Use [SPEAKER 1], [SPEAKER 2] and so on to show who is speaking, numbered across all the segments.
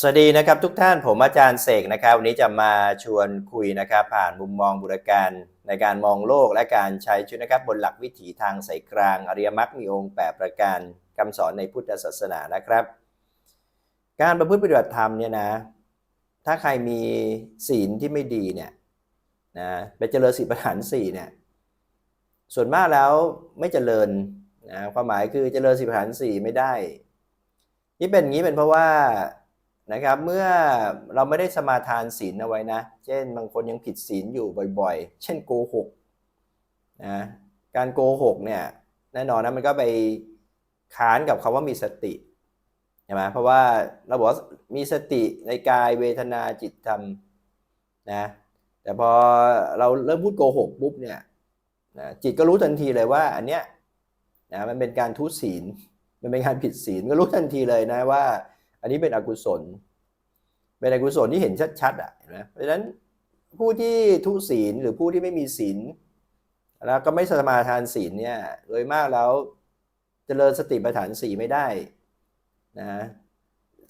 [SPEAKER 1] สวัสดีนะครับทุกท่านผมอาจารย์เสกนะครับวันนี้จะมาชวนคุยนะครับผ่านมุมมองบุรการในการมองโลกและการใช้ชีวิตนะครับบนหลักวิถีทางสายกลางอริยมรรคมีองค์แปดประการคำสอนในพุทธศาสนานะครับ การประพฤติปฏิบัติธรรมเนี่ยนะถ้าใครมีศีลที่ไม่ดีเนี่ยนะไปเจริญสีประฐานสี่เนี่ยส่วนมากแล้วไม่เจริญนะความหมายคือเจริญสีประฐานสี่ไม่ได้ ที่เป็นอย่างนี้เป็นเพราะว่า นะครับเมื่อเราไม่ได้สมาทานศีลเอาไว้นะ เช่นบางคนยังผิดศีลอยู่บ่อยๆ เช่นโกหกนะการโกหกเนี่ยแน่นอนนะมันก็ไปค้านกับคำว่ามีสติใช่ไหมเพราะว่าเราบอกมีสติในกายเวทนาจิตธรรมนะแต่พอเราเริ่มพูดโกหกปุ๊บเนี่ยนะจิตก็รู้ทันทีเลยว่าอันเนี้ยนะมันเป็นการทุศีลมันเป็นการผิดศีลก็รู้ทันทีเลยนะว่า อันนี้เป็นอกุศล เป็นอกุศลที่เห็นชัดๆอะเห็นไหมเพราะฉะนั้นผู้ที่ทุศีลหรือผู้ที่ไม่มีศีลแล้วก็ไม่สมาทานศีลเนี่ยโดยมากแล้วจเจริญสติปัฏฐานสี่ไม่ได้นะ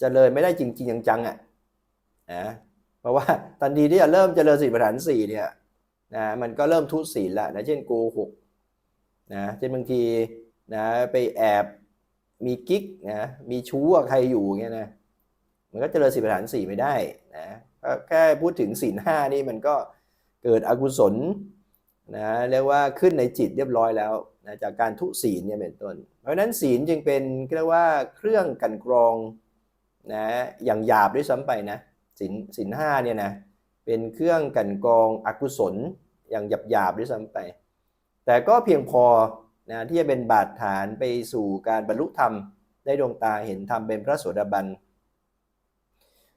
[SPEAKER 1] เจริญไม่ได้จริงๆจังๆอะนะเพราะว่าทันทีที่จะเริ่มเจริญสติปัฏฐานสี่เนี่ยนะมันก็เริ่มทุศีลละนะเช่นโกหกนะเช่นบางทีนะไปแอบ มีกิ๊กนะมีชู้กับใครอยู่เงี้ยนะมันก็เจริญสิบฐานสี่ไม่ได้นะแค่พูดถึงศีลห้านี่มันก็เกิดอกุศลนะเรียกว่าขึ้นในจิตเรียบร้อยแล้วนะจากการทุศีลเนี่ยเป็นต้น เพราะนั้นศีลจึงเป็นเรียกว่าเครื่องกันกรองนะอย่างหยาบด้วยซ้ำไปนะศีลศีลห้าเนี่ยนะเป็นเครื่องกันกรองอกุศลอย่างหยาบหยาบด้วยซ้ำไป แต่ก็เพียงพอ นะที่จะเป็นบาดฐานไปสู่การบรรลุธรรมได้ดวงตาเห็นธรรมเป็นพระโสดาบัน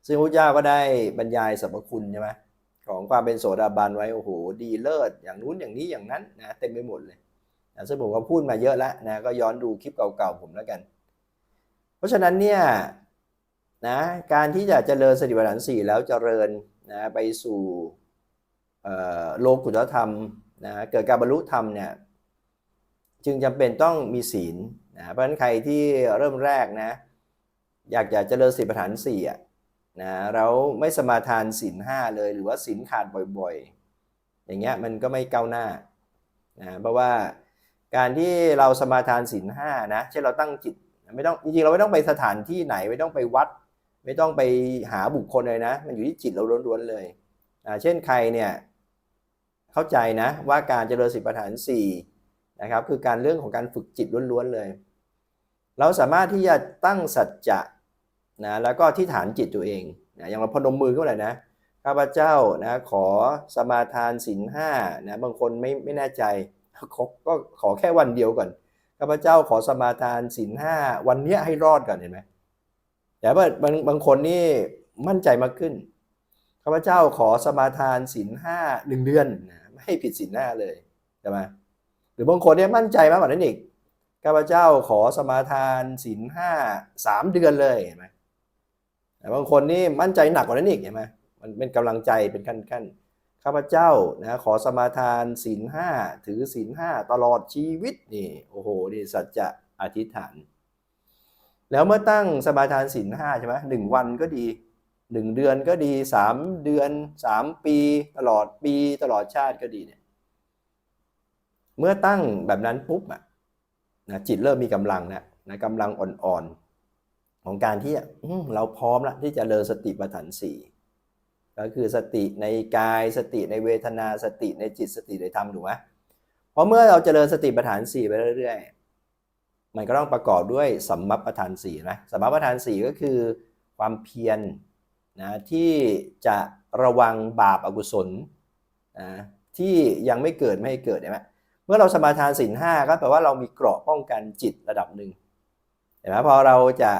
[SPEAKER 1] ซึ่งพระเจ้าก็ได้บรรยายสรรพคุณใช่ไหมของความเป็นโสดาบันไว้โอ้โหดีเลิศอย่างนู้นอย่างนี้อย่างนั้นนะเต็มไปหมดเลยนะซึ่งผมก็พูดมาเยอะแล้วนะก็ย้อนดูคลิปเก่าๆผมแล้วกัน เพราะฉะนั้นเนี่ยนะการที่จะเจริญสติปัฏฐานสี่แล้วเจริญนะไปสู่โลกุตธรรมนะเกิดการบรรลุธรรมเนี่ย จึงจำเป็นต้องมีศีลนะเพราะฉะนั้นใครที่เริ่มแรกนะอยากจะเจริญสีประฐานสี่อะนะเราไม่สมาทานศีลห้าเลยหรือว่าศีลขาดบ่อยๆ อย่างเงี้ยมันก็ไม่ก้าวหน้านะเพราะว่าการที่เราสมาทานศีลห้านะเช่นเราตั้งจิตไม่ต้องจริงๆเราไม่ต้องไปสถานที่ไหนไม่ต้องไปวัด ไม่ต้องไปหาบุคคลเลยนะ มันอยู่ที่จิตเราล้วนๆเลยนะเช่นใครเนี่ยเข้าใจนะว่าการเจริญสีประฐานสี่ นะครับคือการเรื่องของการฝึกจิตล้วนๆเลย เราสามารถที่จะตั้งสัจจะนะแล้วก็ที่ฐานจิตตัวเองนะอย่างเราพนมมือขึ้นเลยนะข้าพเจ้านะขอสมาทานศีลห้านะบางคนไม่ไม่แน่ใจขอก็ขอแค่วันเดียวก่อนข้าพเจ้าขอสมาทานศีลห้าวันนี้ให้รอดก่อนเห็นไหมแต่ว่าบางบางคนนี่มั่นใจมากขึ้นข้าพเจ้าขอสมาทานศีลห้าหนึ่งเดือนนะไม่ให้ผิดศีลห้าเลยใช่ไหม หรือบางคนเนี่ยมั่นใจมากกว่านั้นอีกข้าพเจ้าขอสมาทานศีลห้าสามเดือนเลยเห็นไหมแต่บางคนนี่มั่นใจหนักกว่านั้นอีกเห็นไหมมันเป็นกำลังใจเป็นขั้นขั้นข้าพเจ้านะขอสมาทานศีลห้าถือศีลห้าตลอดชีวิตนี่โอ้โหนี่สัจจะอธิษฐาน แล้วเมื่อตั้งสมาทานศีลห้าใช่ไหมหนึ่งวันก็ดีหนึ่งเดือนก็ดีสามเดือนสามปี ตลอดปีตลอดชาติก็ดีเนี่ย เมื่อตั้งแบบนั้นปุ๊บอะนะจิตเริ่มมีกำลังแล้วนะกำลังอ่อนๆ ของการที่เราพร้อมแล้วที่จะเริญสติปัฏฐานสี่ก็คือสติในกายสติในเวทนาสติในจิตสติในธรรมถูกไหมเพราะเมื่อเราจเจริญสติปัฏฐานสี่ไปเรื่อยๆ มันก็ต้องประกอบด้วยสัมมัปปทานสี่นะสัมมัปปทานสี่ก็คือความเพียรนะที่จะระวังบาปอกุศลนะที่ยังไม่เกิดไม่ให้เกิดเห็นไหม เมื่อเราสมาทานศีลห้าก็แปลว่าเรามีเกราะป้องกันจิตระดับหนึ่งเห็นไหมพอเราจะ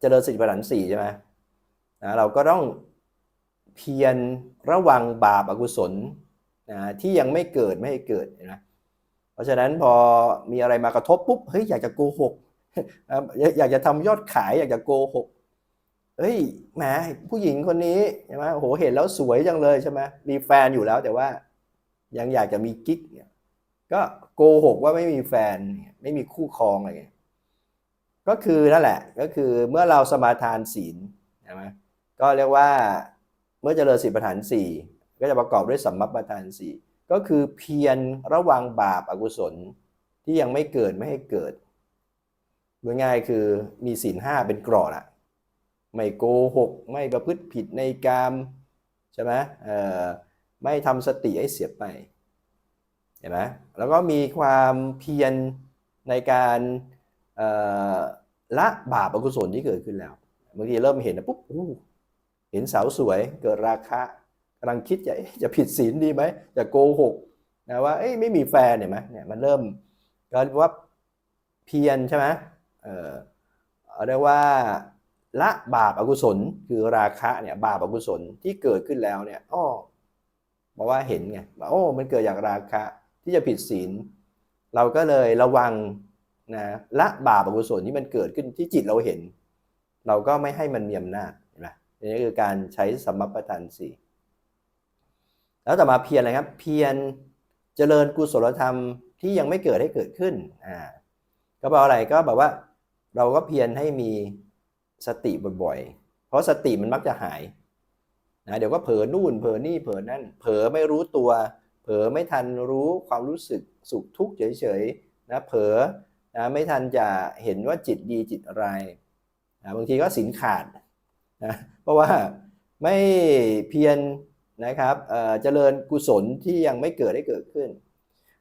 [SPEAKER 1] เจริญสติปัฏฐานสี่ใช่ไหมนะเราก็ต้องเพียรระวังบาปอกุศลนะที่ยังไม่เกิดไม่ให้เกิดเห็นไหมเพราะฉะนั้นพอมีอะไรมากระทบปุ๊บเฮ้ยอยากจะโกหกอยากจะทำยอดขายอยากจะโกหกเฮ้ยแหมผู้หญิงคนนี้ใช่ไหมโอ้โหเห็นแล้วสวยจังเลยใช่ไหมมีแฟนอยู่แล้วแต่ว่ายังอยากจะมีกิ๊กเนี่ย ก็โกหกว่าไม่มีแฟน ไม่มีคู่ครองอะไรเงี้ยก็คือนั่นแหละ ก็คือเมื่อเราสมาทานศีลใช่ไหมก็เรียกว่าเมื่อเจริญสิบประธานสี่ก็จะประกอบด้วยสัมมัปประธานสี่ก็คือเพียรระวังบาปอากุศลที่ยังไม่เกิดไม่ให้เกิดง่ายๆคือมีศีลห้าเป็นกรอดอะไม่โกหก ไม่ประพฤติผิดในกามใช่ไหมเอ่อไม่ทำสติให้เสียไป เห็นไหมแล้วก็มีความเพียรในการละบาปอกุศลที่เกิดขึ้นแล้วบางทีเริ่มเห็นนะปุ๊บเห็นสาวสวยเกิดราคะกำลังคิดจะจะผิดศีลดีไหมจะโกหกนะว่าไม่มีแฟนเห็นไหมเนี่ยมันเริ่มก็เรียกว่าเพียรใช่ไหมเออเรียกว่าละบาปอกุศลคือราคะเนี่ยบาปอกุศลที่เกิดขึ้นแล้วเนี่ยอ้อบอกว่าเห็นไงโอ้มันเกิดจากราคะ ที่จะผิดศีล เราก็เลยระวังนะละบาปอกุศลที่มันเกิดขึ้นที่จิตเราเห็น เราก็ไม่ให้มันมีอำนาจเห็นไหมนี่คือการใช้สัมมัปปทานสี่แล้วต่อมาเพียรอะไรครับ เพียรเจริญกุศลธรรมที่ยังไม่เกิดให้เกิดขึ้นอ่าก็แปลว่าอะไรก็แบบว่าเราก็เพียรให้มีสติบ่อยๆ เพราะสติมันมักจะหายนะเดี๋ยวก็เผลอนู่นเผลอนี่เผลอนั่น เผลอไม่รู้ตัว เผลอไม่ทันรู้ความรู้สึกสุขทุกข์เฉยๆนะเผลอนะไม่ทันจะเห็นว่าจิตดีจิตอะไรนะบางทีก็สินขาดนะเพราะว่าไม่เพียรนะครับเจริญกุศลที่ยังไม่เกิดให้เกิดขึ้น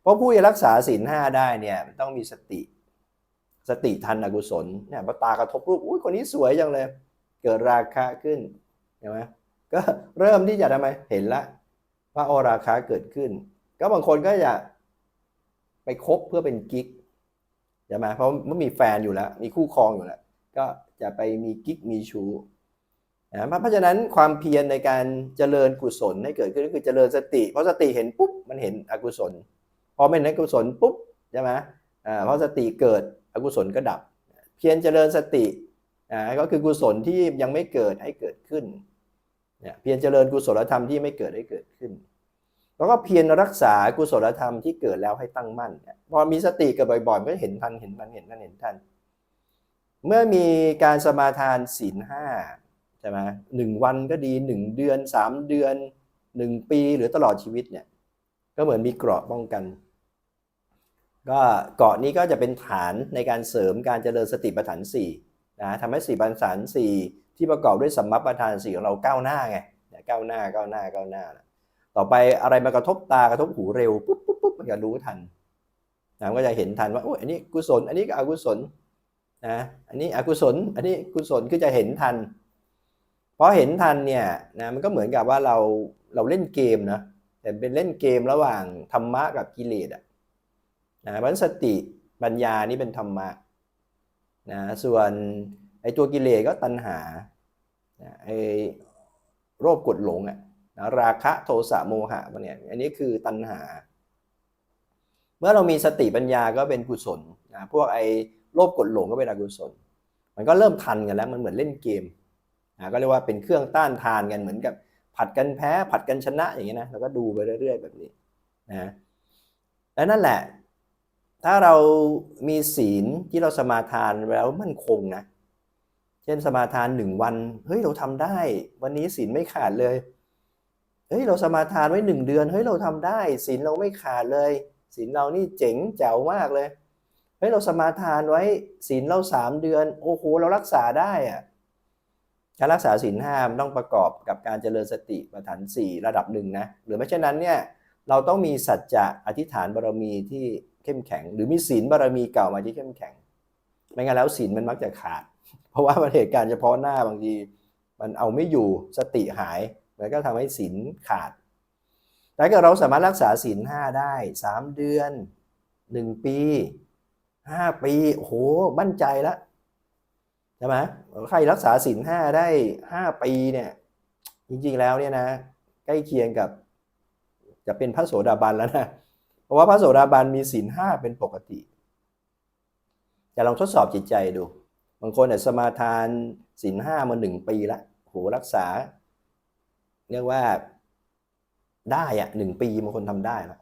[SPEAKER 1] เพราะผู้จะรักษาศีลห้าได้เนี่ยมันต้องมีสติ สติทันอกุศลเนี่ยตากระทบรูปอุ้ยคนนี้สวยจังเลย เกิดราคะขึ้นใช่ไหมก็เริ่มที่จะทำไมเห็นละ ว่าโอราคะเกิดขึ้น ก็บางคนก็จะไปคบเพื่อเป็นกิ๊กใช่ไหมเพราะมื่อมีแฟนอยู่แล้ว มีคู่ครองอยู่แล้ว ก็จะไปมีกิ๊กมีชู้นะเพราะฉะนั้นความเพียรในการเจริญกุศลให้เกิดขึ้นก็คือเจริญสติ เพราะสติเห็นปุ๊บมันเห็นอกุศล พอไม่เห็นอกุศลปุ๊บใช่ไหมอ่าเพราะสติเกิดอกุศลก็ดับ เพียรเจริญสติอ่าก็คือกุศลที่ยังไม่เกิดให้เกิดขึ้น เนี่ยเพียรเจริญกุศลธรรมที่ไม่เกิดให้เกิดขึ้น แล้วก็เพียรรักษากุศลธรรมที่เกิดแล้วให้ตั้งมั่นเนี่ยพอมีสติกิดบ่อยๆก็เห็นทันเห็นทันเห็นทันเห็นทัน เมื่อมีการสมาทานศีลห้าใช่ไหมหนึ่งวันก็ดีหนึ่งเดือนสามเดือนหนึ่งปีหรือตลอดชีวิตเนี่ยก็เหมือนมีเกราะป้องกัน ก็เกราะนี้ก็จะเป็นฐานในการเสริมการเจริญสติปัฏฐานสี่ นะทำให้สติปัฏฐานสี่ที่ประกอบด้วยสัมมาปัฏฐานสี่ของเราก้าวหน้าไงก้าวหน้าก้าวหน้าก้าวหน้าต่อไปอะไรมากระทบตากระทบหูเร็วปุ๊บปุ๊บปุ๊บมันจะรู้ทันนะมันก็จะเห็นทันว่าโอ้ยอันนี้กุศล อันนี้อกุศลนะอันนี้อกุศล อันนี้กุศลคือจะเห็นทันพอเห็นทันเนี่ยนะมันก็เหมือนกับว่าเราเราเล่นเกมนะแต่เป็นเล่นเกมระหว่างธรรมะกับกิเลสอะนะเพราะฉะนั้นสติปัญญานี่เป็นธรรมะ นะส่วนไอ้ตัวกิเลสก็ตัณหานะไอ้โรคกดหลงอะนะราคะโทสะโมหะพวกเนี้ยอันนี้คือตัณหา เมื่อเรามีสติปัญญาก็เป็นกุศลนะพวกไอ้โลภกดหลงก็เป็นอกุศล มันก็เริ่มทันกันแล้วมันเหมือนเล่นเกมนะก็เรียกว่าเป็นเครื่องต้านทานกันเหมือนกับผัดกันแพ้ผัดกันชนะอย่างเงี้ยนะเราก็ดูไปเรื่อย ๆ แบบนี้นะและนั่นแหละ ถ้าเรามีศีลที่เราสมาทานแล้วมั่นคงนะ เช่นสมาทานหนึ่งวัน เฮ้ยเราทำได้ วันนี้ศีลไม่ขาดเลย เฮ้ยเราสมาทานไว้หนึ่งเดือน เฮ้ยเราทำได้ศีลเราไม่ขาดเลยศีลเรานี่เจ๋งแจ๋วมากเลย เฮ้ยเราสมาทานไว้ศีลเราสามเดือน โอ้โหเรารักษาได้อะการรักษาศีลห้ามต้องประกอบกับการเจริญสติปัฏฐานสี่ระดับหนึ่งนะ หรือไม่เช่นนั้นเนี่ยเราต้องมีสัจจะอธิษฐานบารมีที่ เข้มแข็ง หรือมีศีลบารมีเก่ามาที่เข้มแข็ง ไม่งั้นแล้วศีลมันมักจะขาด เพราะว่ามันเหตุการณ์เฉพาะหน้าบางทีมันเอาไม่อยู่สติหายมันก็ทำให้ศีลขาดแต่ถ้าเราสามารถรักษาศีลห้าได้สามเดือนหนึ่งปีห้าปีโอ้โหมั่นใจแล้วใช่ไหมใครรักษาศีลห้าได้ห้าปีเนี่ยจริงๆแล้วเนี่ยนะ ใกล้เคียงกับจะเป็นพระโสดาบันแล้วนะ เพราะว่าพระโสดาบันมีศีลห้าเป็นปกติจะลองทดสอบจิตใจดู บางคนเนี่ยสมาทานศีลห้ามาหนึ่งปีละโหรักษา เรียกว่าได้อะหนึ่งปีบางคนทำได้แล้ว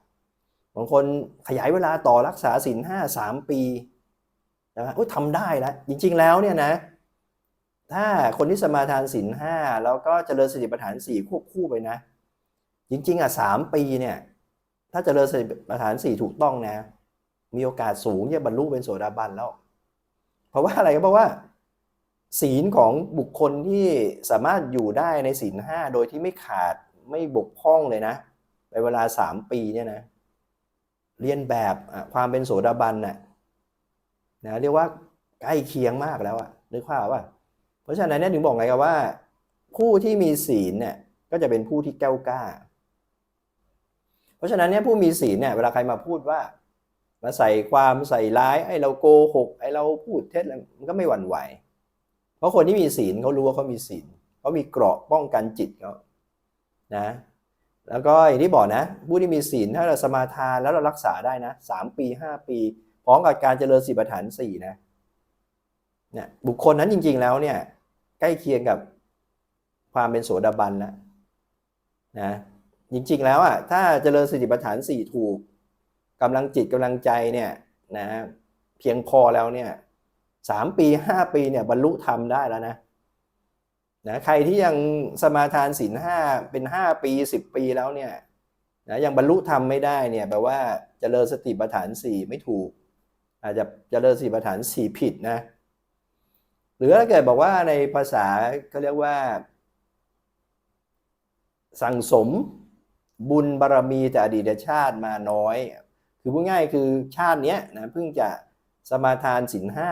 [SPEAKER 1] บางคนขยายเวลาต่อรักษาศีลห้าสามปีนะโอ้ทำได้แล้วจริง ๆ แล้วเนี่ยนะ ถ้าคนที่สมาทานศีลห้าแล้วก็เจริญสติปัฏฐานสี่ควบคู่ไปนะ จริง ๆ อะสามปีเนี่ย ถ้าเจริญสติปัฏฐานสี่ถูกต้องนะ มีโอกาสสูงจะบรรลุเป็นโสดาบันแล้ว เพราะว่าอะไรก็เพราะว่า ศีลของบุคคลที่สามารถอยู่ได้ในศีลห้าโดยที่ไม่ขาดไม่บกพร่องเลยนะในเวลาสามปีเนี่ยนะเรียนแบบความเป็นโสดาบันน่ะนะเรียกว่าใกล้เคียงมากแล้วอะนึกภาพว่า เพราะฉะนั้นเนี่ยถึงบอกไงครับว่า ผู้ที่มีศีลเนี่ยก็จะเป็นผู้ที่แก้วกล้า เพราะฉะนั้นเนี่ยผู้มีศีลเนี่ยเวลาใครมาพูดว่า มาใส่ความใส่ร้ายไอ้เราโกหกไอ้เราพูดเท็จอะไรมันก็ไม่หวั่นไหว เพราะคนที่มีศีลเขารู้ว่าเขามีศีลเขามีเกราะป้องกันจิตเขานะ แล้วก็อย่างที่บอกนะ ผู้ที่มีศีลถ้าเราสมาทานแล้วเรารักษาได้นะสามปีห้าปีพร้อมกับการเจริญสีปัฏฐานสี่นะเนี่ยบุคคลนั้นจริง ๆแล้วเนี่ยใกล้เคียงกับความเป็นโสดาบันแล้วนะ จริงๆแล้วอะถ้าเจริญสติปัฏฐานสี่ถูกกำลังจิตกำลังใจเนี่ยนะเพียงพอแล้วเนี่ยสามปีห้าปีเนี่ยบรรลุธรรมได้แล้วนะนะใครที่ยังสมาทานศีลห้าเป็นห้าปีสิบปีแล้วเนี่ยนะยังบรรลุธรรมไม่ได้เนี่ยแปลว่าเจริญสติปัฏฐานสี่ไม่ถูก อาจจะเจริญสติปัฏฐานสี่ผิดนะหรือถ้าเกิดบอกว่าในภาษาเขาเรียกว่า สั่งสม บุญบารรมีแต่อดีตชาติมาน้อย คือพูดง่ายคือชาติเนี้ยนะเพิ่งจะสมาทานศีลห้า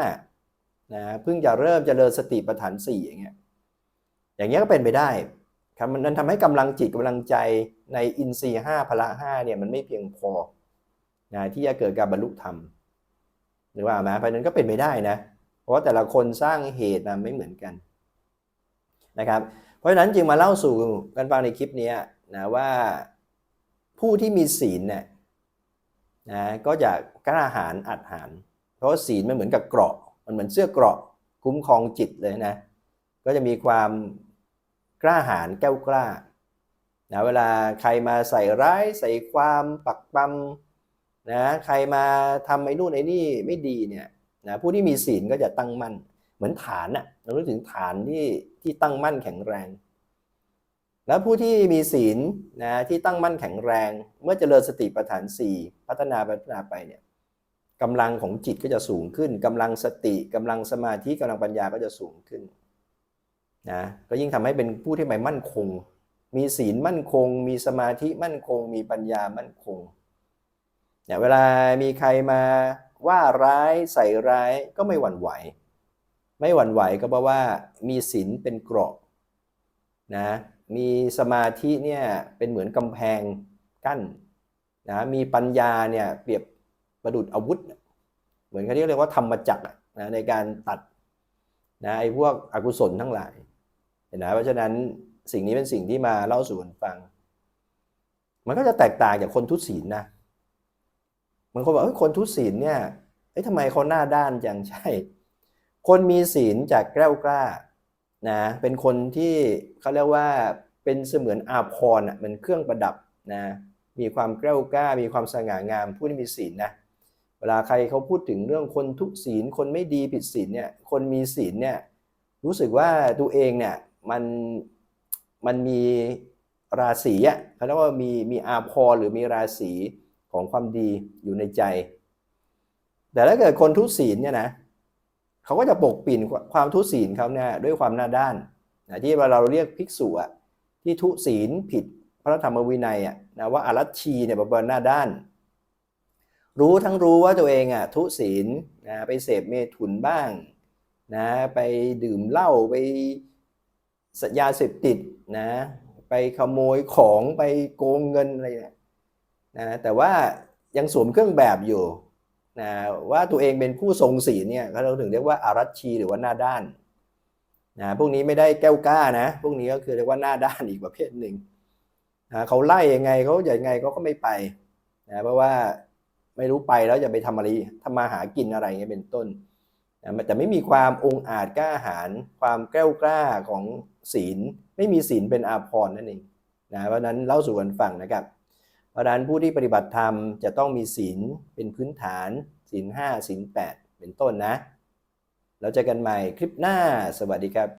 [SPEAKER 1] นะเพิ่งจะเริ่มเจริญสติปัฏฐานสี่อย่างเงี้ยอย่างเงี้ยก็เป็นไปได้ครับมันนั้นทำให้กำลังจิตกำลังใจในอินทรีย์ห้าพละห้าเนี่ยมันไม่เพียงพอนะที่จะเกิดการบรรลุธรรมหรือว่าไหมเพราะนั้นก็เป็นไปได้นะ เพราะว่าแต่ละคนสร้างเหตุมาไม่เหมือนกันนะครับ เพราะฉะนั้นจึงมาเล่าสู่กันฟังในคลิปนี้นะว่า ผู้ที่มีศีลเนี่ยนะก็จะกล้าหาญอัดหาร เพราะศีลมันเหมือนกับเกราะ มันเหมือนเสื้อเกราะ คุ้มครองจิตเลยนะ ก็จะมีความกล้าหาญแก้วกล้านะเวลาใครมาใส่ร้ายใส่ความปักปั๊มนะใครมาทำไอ้นู่นไอ้นี่ไม่ดีเนี่ยนะผู้ที่มีศีลก็จะตั้งมั่น เหมือนฐานอะเรานึกถึงฐานที่ที่ตั้งมั่นแข็งแรง แล้วผู้ที่มีศีลนะที่ตั้งมั่นแข็งแรง เมื่อเจริญสติปัฏฐานสี่พัฒนาพัฒนาไปเนี่ยกำลังของจิตก็จะสูงขึ้นกำลังสติกำลังสมาธิกำลังปัญญาก็จะสูงขึ้นนะก็ยิ่งทำให้เป็นผู้ที่ไม่มั่นคง มีศีลมั่นคง มีสมาธิมั่นคง มีปัญญามั่นคงเนี่ยเวลามีใครมาว่าร้ายใส่ร้ายก็ไม่หวั่นไหว ไม่หวั่นไหวก็เพราะว่ามีศีลเป็นเกราะนะ มีสมาธิเนี่ยเป็นเหมือนกำแพงกั้นนะมีปัญญาเนี่ยเปรียบประดุดอาวุธ เหมือนเขาเรียกว่าธรรมจักรนะในการตัดนะไอ้พวกอกุศลทั้งหลายเห็นไหมเพราะฉะนั้นสิ่งนี้เป็นสิ่งที่มาเล่าสู่กันฟัง มันก็จะแตกต่างจากคนทุศีลนะบางคนบอกเอ้ยคนทุศีลเนี่ยเอ้ยทำไมเขาหน้าด้านจังใช่ คนมีศีลจากแกล้วกล้า นะเป็นคนที่เขาเรียกว่าเป็นเสมือนอาภรณ์อะเป็นเครื่องประดับนะมีความแกล้วกล้า มีความสง่างามผู้ที่มีศีลนะเวลาใครเขาพูดถึงเรื่องคนทุศีลคนไม่ดีผิดศีลเนี่ยคนมีศีลเนี่ยรู้สึกว่าตัวเองเนี่ยมันมันมีราศีอะเขาเรียกว่ามีมีอาภรณ์หรือมีราศีของความดีอยู่ในใจ แต่ถ้าเกิดคนทุศีลเนี่ยนะ เขาก็จะปกปิดความทุศีลเขาเนี่ยด้วยความหน้าด้านนะที่เราเรียกภิกษุอะที่ทุศีลผิดพระธรรมวินัยอะนะว่าอารัชชีเนี่ยเป็นหน้าด้าน รู้ทั้งรู้ว่าตัวเองอะทุศีลนะไปเสพเมถุนบ้างนะไปดื่มเหล้าไปสัญญาเสพติดนะไปขโมยของไปโกงเงินอะไรเนี่ยนะแต่ว่ายังสวมเครื่องแบบอยู่ นะว่าตัวเองเป็นผู้ทรงศีลเนี่ยเราถึงเรียกว่าอารัชชีหรือว่าหน้าด้านนะพวกนี้ไม่ได้แก้วกล้านะ พวกนี้ก็คือเรียกว่าหน้าด้านอีกประเภทหนึ่งนะเขาไล่ยังไงเขาอย่างไงเขาก็ไม่ไปนะเพราะว่าไม่รู้ไปแล้วจะไปทำอะไรทำมาหากินอะไรเงี้ยเป็นต้นนะแต่ไม่มีความองอาจกล้าหาญความแก้วกล้าของศีล ไม่มีศีลเป็นอาภรณ์นั่นเองนะเพราะนั้นเล่าสู่กันฟังนะครับ เพราะฉะนั้นผู้ที่ปฏิบัติธรรมจะต้องมีศีลเป็นพื้นฐานศีลห้าศีลแปดเป็นต้นนะ แล้วเจอกันใหม่คลิปหน้าสวัสดีครับ